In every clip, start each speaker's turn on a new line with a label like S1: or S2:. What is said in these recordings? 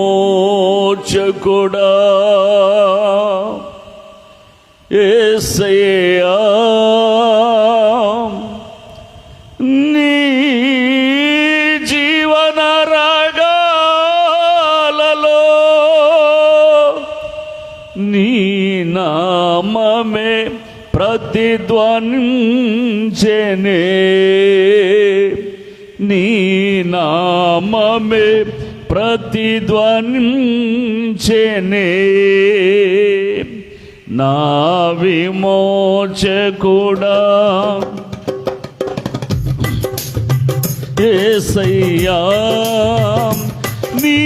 S1: మోచకుడా ఏసయ్యా నీ జీవన రాగాలలో నీ నామమే ప్రతిధ్వనించెనే. నీ నామమే ప్రతిధ్వనించెనే నా విమోచకుడా. ఏసయ్యా నీ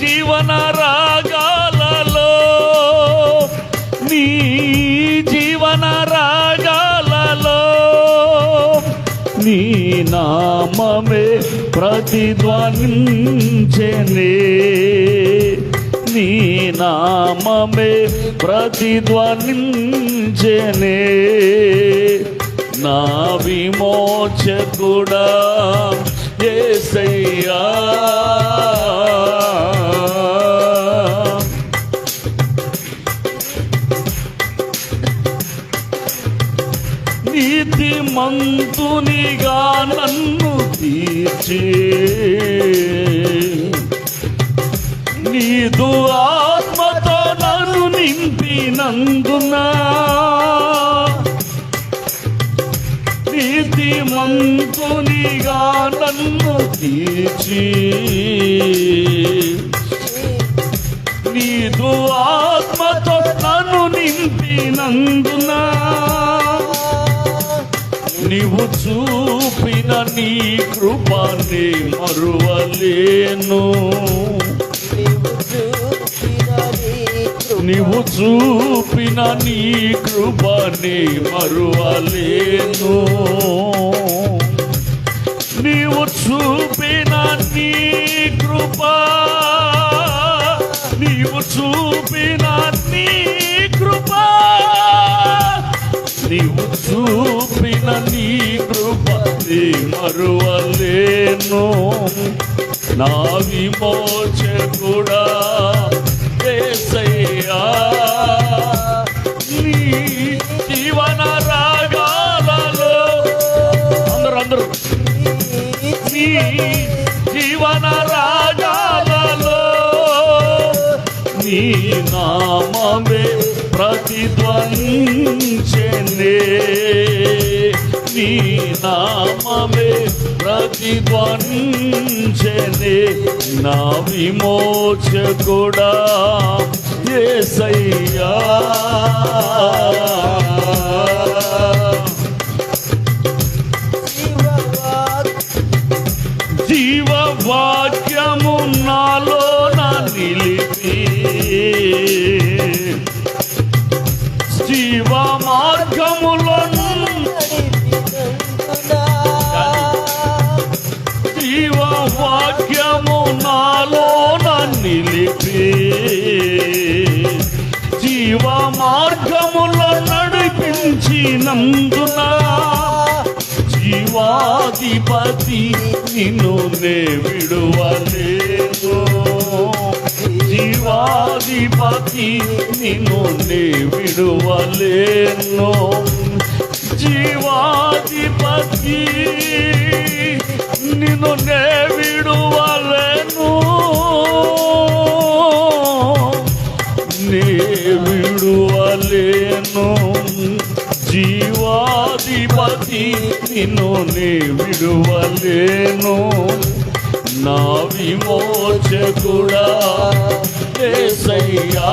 S1: జీవన రాగాలలో నీ జీవన రాగాలలో నీ నామమే ప్రతిధ్వనించనే నీ నామమే ప్రతిధ్వనించనే. నా విమోచకుడా ఏసయ్యా. నీతి మంతునిగా నన్ను తీర్చే నీదు ఆత్మతో నన్ను నింపినందునా నీతి మంతునిగా నన్ను తీర్చి నీదు ఆత్మతో నన్ను నింపినందునా నీవు చూ చూపిన నీ కృపాన్ని మరువలేను. నీవు చూపిన నీ కృపని మరువలేను. నీవు చూపిన నీ కృప నీవు చూపిన నీ కృప నీవు చూపిన నీ కృపని మరువలేను. నా విమోచకుడా ఏసయ్యా నీ జీవన రాగాలలో. అందరూ అందరూ. నీ జీవన నీ నామమే ప్రతిధ్వనించెనే నీ నామమే ప్రతిధ్వనించెనే నా విమోచకుడా ఏసయ్యా. జీవవా నడిపించినందున జీవాధిపతి నిన్ను నే విడువలేను జీవాధిపతి నిన్ను నే విడువలేను? జీవాధిపతి నిన్ను నే విడువలేను? నిన్ను నీ విడువలేను. నా విమోచకుడా ఏసయ్యా.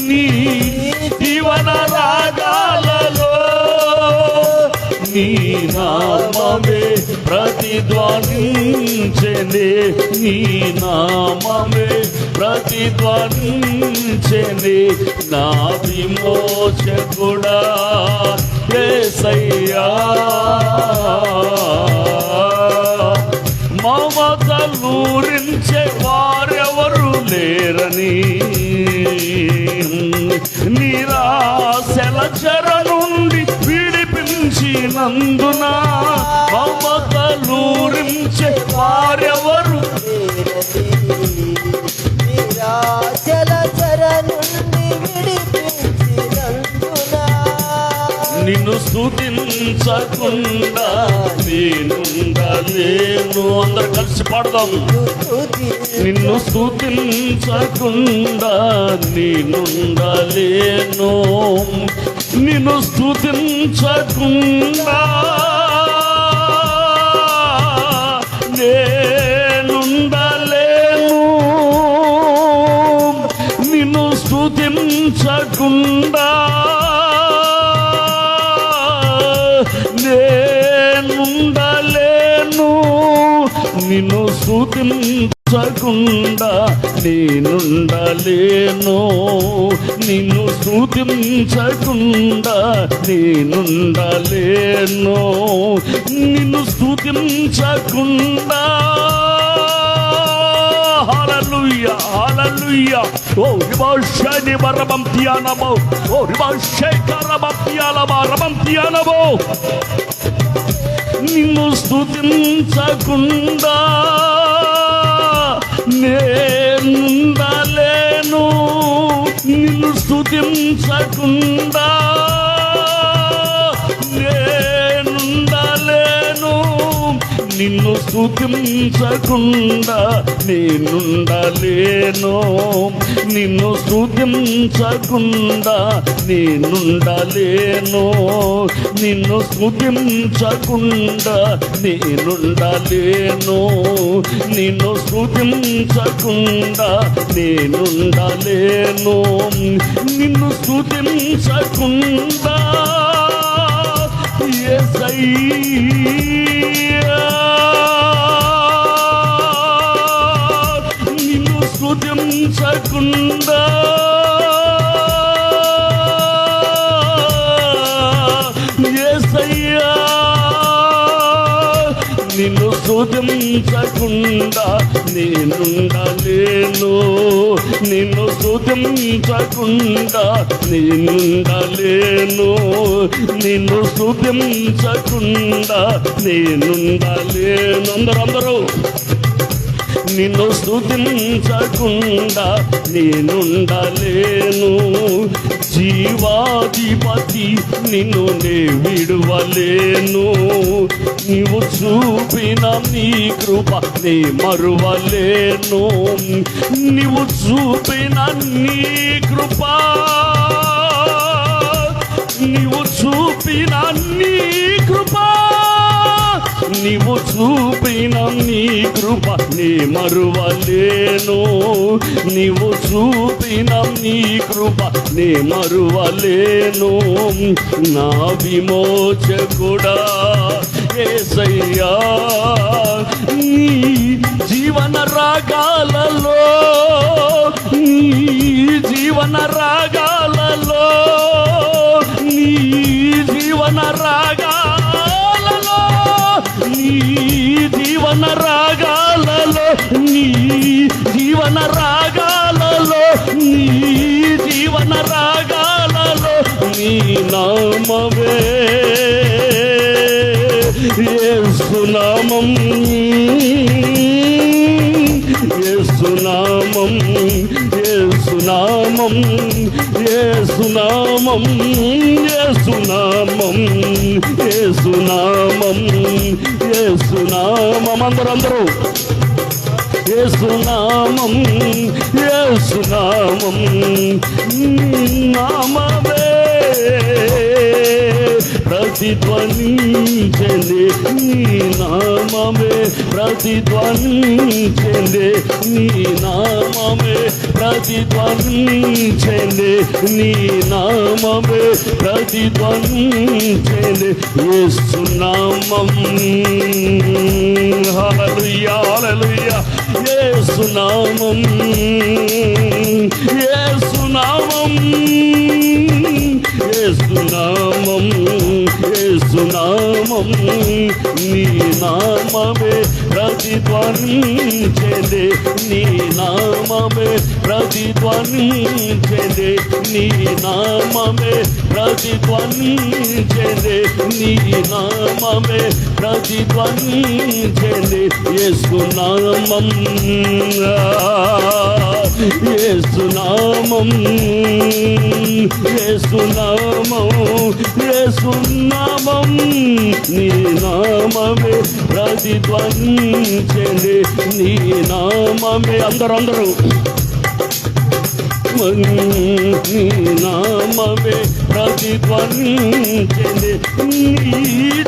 S1: నీ జీవన రాగాలలో నీ నామమే ప్రతిధ్వనించెనే నీ నామమే ప్రతిధ్వనించెనే. నా విమోచకుడా ఏసయ్యా మమతలూరించే వారెవరు లేరని నిరాశల చెర నుండి విడిపించినందున మమతలూరించే వారెవరు
S2: నిన్ను
S1: స్థుతించకుండా నేనుండలేను. అందరు కలిసి పాడదాం. నిన్ను స్థుతించకుండా నేనుండలేను. నిన్ను స్థుతించకుండా నేనుండలేను. నిన్ను స్థుతించకుండా నిన్ను స్తుతించకుండా నేనుండలేను. నిన్ను స్తుతించకుండా నేనుండలేను. నిన్ను స్తుతించకుండా. హల్లెలూయా హల్లెలూయా. ఓ రిబాషని బరబం తియానమో ఓ రిబాషై కరబం తియాలమా రబం తియానమో నిన్ను స్థుతించకుండా నేనుండలేను. నిన్ను స్థుతించకుండా నిన్ను స్థుతించకుండా నేనుండలేను. నిన్ను స్థుతించకుండా నేనుండలేను. నిన్ను స్థుతించకుండా నేనుండలేను. నిన్ను స్థుతించకుండా నేనుండలేను. నిన్ను స్థుతించకుండా యేసయ్యా నిన్ను స్తుతించకుండా నిన్ను నేనుండలేను. నిన్ను స్తుతించకుండా నేనుండలేను. నిన్ను స్తుతించకుండా నేనుండలేను. అందరూ అందరూ. నిన్ను స్తుతించకుండా నేనుండలేను. జీవాధిపతి నిన్ను నే విడువలేను. నీవు చూపిన నీ కృప నీ మరువలేను. నీవు చూపిన నీ కృప నీవు చూపిన నీ కృప నీవు చూపిన నీ కృప నీ మరువలేను. నీవు చూపిన నీ కృప నీ మరువలేను. నా విమోచకుడా ఏసయ్యా నీ జీవన రాగాలలో నీ జీవన రాగాలలో నీ జీవన రాగాలలో నీ జీవన రాగాలలో నీ జీవన రాగాలలో నీ జీవన రాగాలలో నీ నామవే ఏసునామం ఏసునామం ఏసునామం ఏసునామం ఏసునామం ఏసునామం ఏసునామం అందరూ అందరూ ఏసునామం ఏసునామం నామవే ప్రతిధ్వనించండి నీ నామమే ప్రతిధ్వనించండి నీ నామమే ప్రతిధ్వనించండి నీ నామమే ప్రతిధ్వనించండి ఏసునామం హల్లెలూయా హల్లెలూయా. ఏసునామం ఏసునామం ఏసునామం ఏసునామం నీ నామమే ప్రతిధ్వనించలే నీ నామమే ప్రతిధ్వనించలే నీ నామమే ప్రతిధ్వనించలే నీ నామమే ప్రతిధ్వనించలే ఏసునామం ఏసునామం. ఏసునామం ఏసునామం నీ నామమే ప్రతిధ్వంచని నీ నామమే అందరందరూ నీ నామమే ప్రతిధ్వంచని నీ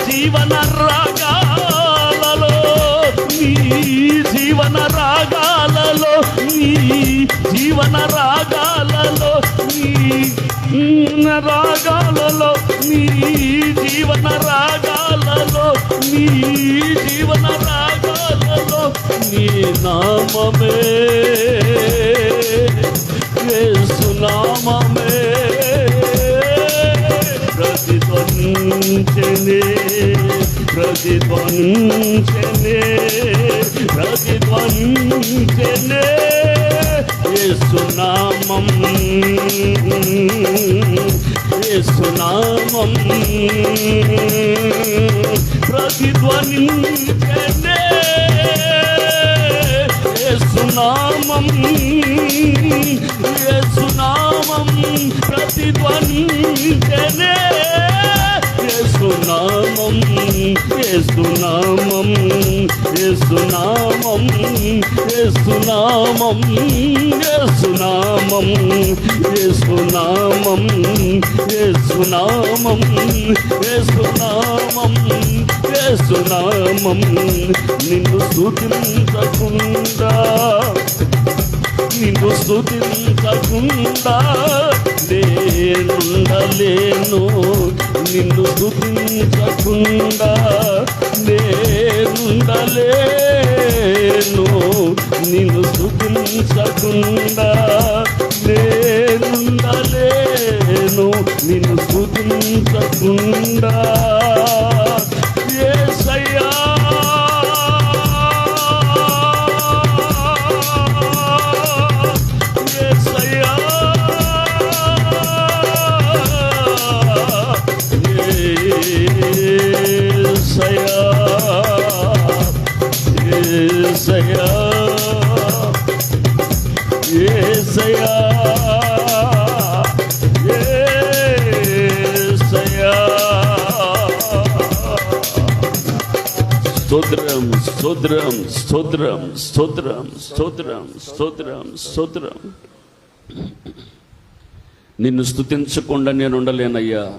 S1: జీవన రాగా నీ జీవన రాగాలలో నీ జీవన రాగాలలో నీ రాగాలలో నీ జీవన రాగాలలో నీ జీవన రాగాలలో నీ నామమే యేసునామమే ప్రతిధ్వనించనే ప్రతిధ్వనించనే ప్రతిధ్వనించనే యేసునామం. యేసునామం. ప్రతిధ్వనించనే యేసునామం యేసునామం. ఏసునామం ఏసునామం ఏసునామం ఏసునామం ఏసునామం ఏసునామం ఏసునామం. నిన్ను స్థుతించకుండా నిన్ను స్తుతించకుండా నేనుండలేను నిన్ను స్తుతించకుండా నేనుండలేను నిన్ను స్తుతించకుండా నేనుండలేను నిన్ను స్తుతించకుండా స్తోత్రం స్తోత్రం స్తోత్రం స్తోత్రం స్తోత్రం స్తోత్రం స్తోత్రం. నిన్ను స్థుతించకుండా నేను ఉండలేనయ్యా.